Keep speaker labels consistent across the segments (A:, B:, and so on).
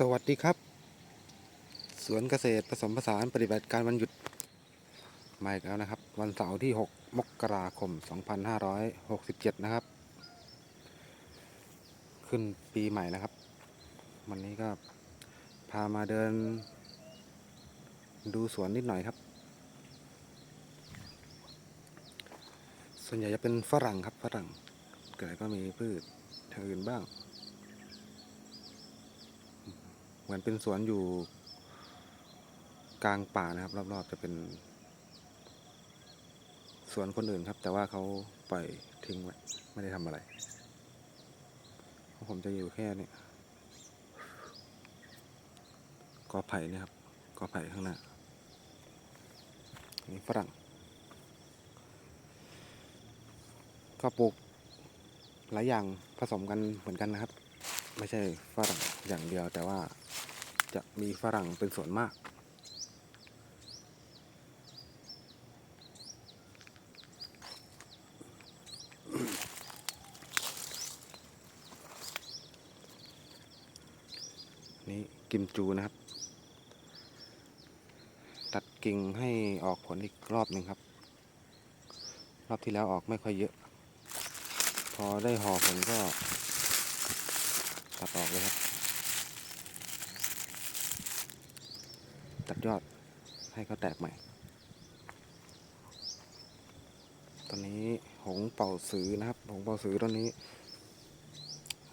A: สวัสดีครับ สวนเกษตรผสมผสานปฏิบัติการวันหยุดมาอีกแล้วนะครับ วันเสาร์ที่ 6 มกราคม 2567 นะครับ ขึ้นปีใหม่นะครับ วันนี้ก็พามาเดิน ดูสวนนิดหน่อยครับ ส่วนใหญ่จะเป็นฝรั่งครับฝรั่งเกิดก็มีพืชทางอื่นบ้าง เหมือนเป็นสวนอยู่กลางป่านะครับ รอบๆจะเป็น สวนคนอื่นครับ แต่ว่าเขาปล่อยทิ้งไว้ไม่ได้ทำอะไร ผมจะอยู่แค่นี้กอไผ่นี่ครับกอไผ่ข้างหน้านี่ฝรั่ง ก็ปลูกหลายอย่างผสมกันเหมือนกันนะครับ ไม่ใช่ฝรั่งอย่างเดียวแต่ว่าจะมีฝรั่งเป็นส่วนมาก นี่กิมจูนะครับ ตัดกิ่งให้ออกผลอีกรอบหนึ่งครับ รอบที่แล้วออกไม่ค่อยเยอะ พอได้ห่อผลก็ ตัดออกเลยครับ ตัดยอดให้เขาแตกใหม่ ตอนนี้หงเป่าสือนะครับ หงเป่าสือต้นนี้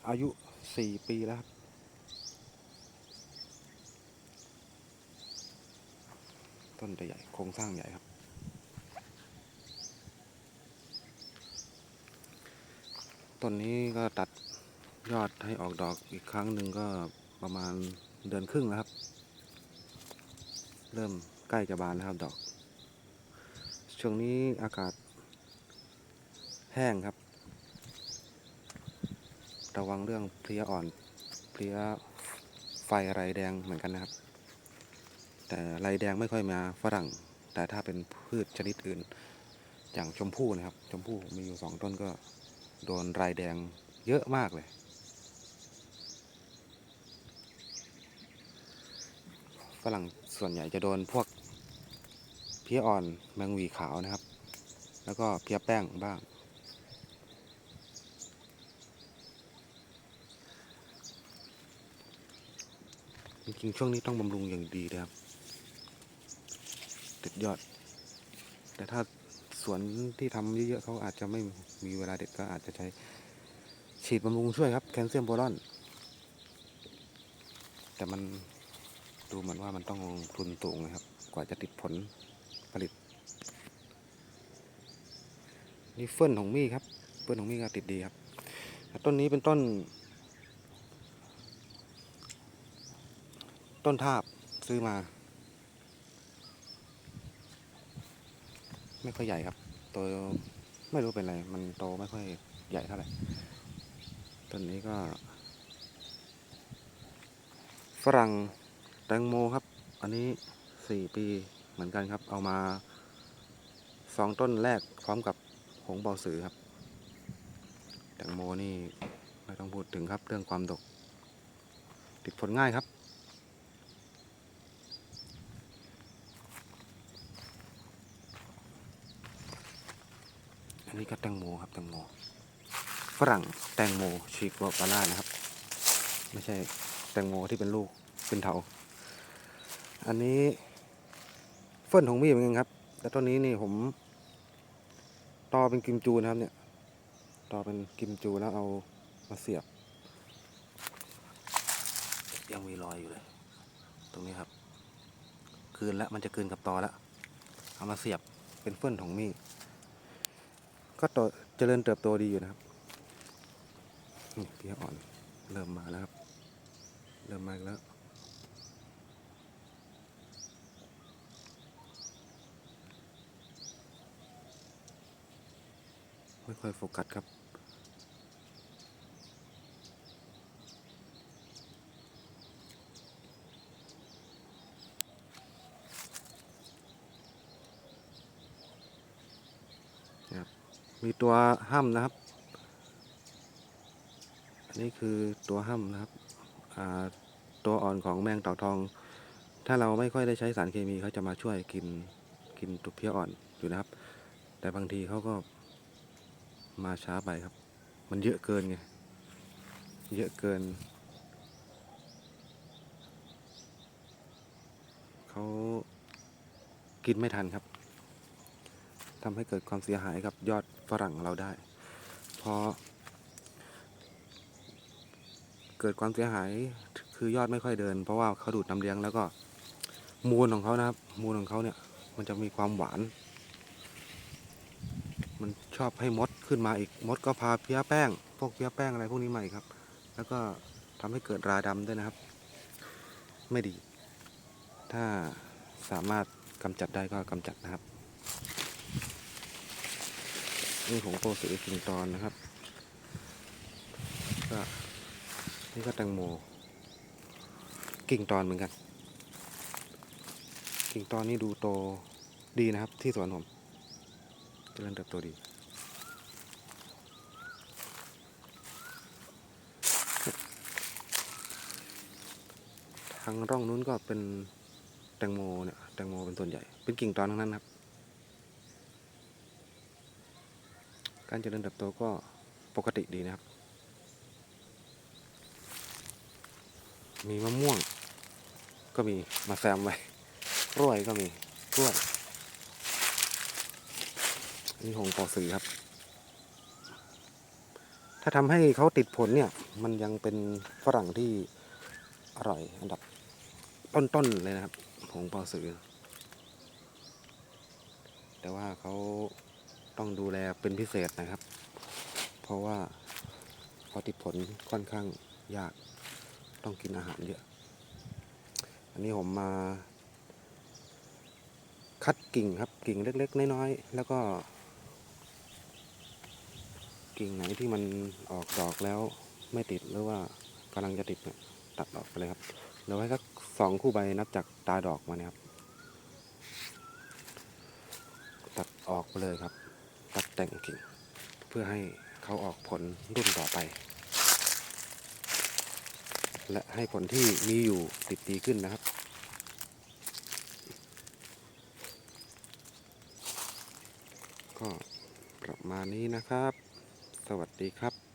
A: อายุสี่ปีแล้วครับต้นจะใหญ่โครงสร้างใหญ่ครับ ต้นนี้ก็ตัด ยอดให้ออกดอกอีกครั้งหนึ่งก็ประมาณเดือนครึ่งแล้วครับ เริ่มใกล้จะบานแล้วครับดอก ช่วงนี้อากาศ แห้งครับ ระวังเรื่องเพลี้ยอ่อนเพลี้ยไฟไรแดงเหมือนกันนะครับ แต่ไรแดงไม่ค่อยมาฝรั่ง แต่ถ้าเป็นพืชชนิดอื่น อย่างชมพู่นะครับ ชมพู่มีอยู่สองต้นก็โดนไรแดงเยอะมากเลย ฝรั่งส่วนใหญ่จะโดนพวกเพี้ยอ่อนแมงวีขาวนะครับ แล้วก็เพี้ยแป้งบ้าง จริงๆช่วงนี้ต้องบำรุงอย่างดีนะครับติดยอด แต่ถ้าสวนที่ทำเยอะๆเขาอาจจะไม่มีเวลาเด็ดก็อาจจะใช้ฉีดบำรุงช่วยครับแคลเซียมโบรอน แต่มัน ดูเหมือนว่ามันต้องลงทุนสูงนะครับ กว่าจะติดผลผลิต นี่เฟิ่อนของมี่ครับเฟิ่อนของมี่ก็ติดดีครับ ต้นนี้เป็นต้น ต้นทาบซื้อมา ไม่ค่อยใหญ่ครับโตไม่รู้เป็นอะไร มันโตไม่ค่อยใหญ่เท่าไหร่ ต้นนี้ก็ฝรั่ง ตงโมครับ อันนี้สี่ปีเหมือนกันครับ เอามาสองต้นแรกพร้อมกับหงเบาสือครับ แตงโมนี่ไม่ต้องพูดถึงครับเรื่องความดก ติดผลง่ายครับ อันนี้ก็แตงโมครับแตงโมฝรั่งแตงโมชีกวาปาร่านะครับ ไม่ใช่แตงโมที่เป็นลูกเป็นเถา อันนี้เฟิ่นของมี่เหมือนกันครับ แต่ต้นนี้นี่ผมตอเป็นกิมจูนะครับเนี่ยตอเป็นกิมจูแล้วเอามาเสียบ ยังมีรอยอยู่เลย ตรงนี้ครับ คืนแล้วมันจะคืนกับตอแล้วเอามาเสียบเป็นเฟิ่นของมี่ก็โตเจริญเติบโตดีอยู่นะครับนี่เพี้ยอ่อนเริ่มมาแล้วครับ เริ่มมาแล้ว ไม่ค่อยโฟกัสครับครับ มีตัวห้ำนะครับ อันนี้คือตัวห้ำนะครับ ตัวอ่อนของแมงเต่าทอง ถ้าเราไม่ค่อยได้ใช้สารเคมีเขาจะมาช่วยกินกินตัวเพี้ยอ่อนอยู่นะครับ แต่บางทีเขาก็ มาช้าไปครับ มันเยอะเกินไง เยอะเกิน เขากินไม่ทันครับทำให้เกิดความเสียหายกับยอดฝรั่งเราได้ พอ เกิดความเสียหายคือยอดไม่ค่อยเดิน เพราะว่าเขาดูดน้ำเลี้ยงแล้วก็มูลของเขานะครับ มูลของเขาเนี่ย มันจะมีความหวาน มันชอบให้มดขึ้นมาอีกมดก็พาเพี้ยแป้ง พวกเพี้ยแป้งอะไรพวกนี้มาอีกครับ แล้วก็ทำให้เกิดราดำด้วยนะครับ ไม่ดี ถ้าสามารถกำจัดได้ก็กำจัดนะครับนี่ของโปรสีกิงตอนนะครับก็นี่ก็แตงโมกิ่งตอนเหมือนกัน กิ่งตอนนี่ดูโตดีนะครับที่สวนผม เจริญเติบโตดีทางร่องนู้นก็เป็นแตงโมเนี่ยแตงโมเป็นส่วนใหญ่ เป็นกิ่งตอนทั้งนั้นครับ การเจริญเติบโตก็ปกติดีนะครับ มีมะม่วง ก็มีมาแซมไว้กล้วยก็มีกล้วย นนี้ของปอสือครับ ถ้าทำให้เขาติดผลเนี่ย มันยังเป็นฝรั่งที่อร่อยอันดับต้นๆเลยนะครับ ของปอสือ แต่ว่าเขาต้องดูแลเป็นพิเศษนะครับ เพราะว่าพอติดผลค่อนข้างยาก ต้องกินอาหารเยอะ อันนี้ผมมา คัดกิ่งครับกิ่งเล็ก ๆ น้อย ๆ แล้วก็ กิ่งไหนที่มันออกดอกแล้วไม่ติดหรือว่ากำลังจะติดเนี่ยตัดออกไปเลยครับเหลือไว้สักสองคู่ใบนับจากตาดอกมาเนี่ยครับ ตัดออกไปเลยครับ ตัดแต่งกิ่ง เพื่อให้เขาออกผลรุ่นต่อไป และให้ผลที่มีอยู่ติดดีขึ้นนะครับก็ประมาณนี้นะครับ วัสดีครับ